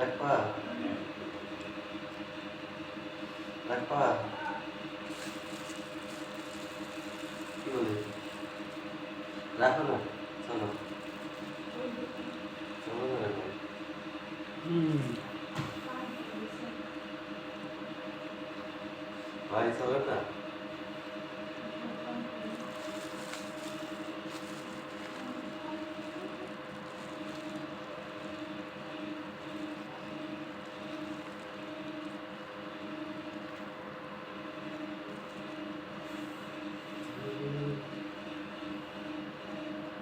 রাখবা রাখবা কি বলে রাখো না চলো চলো না রাখো ভাই চলো না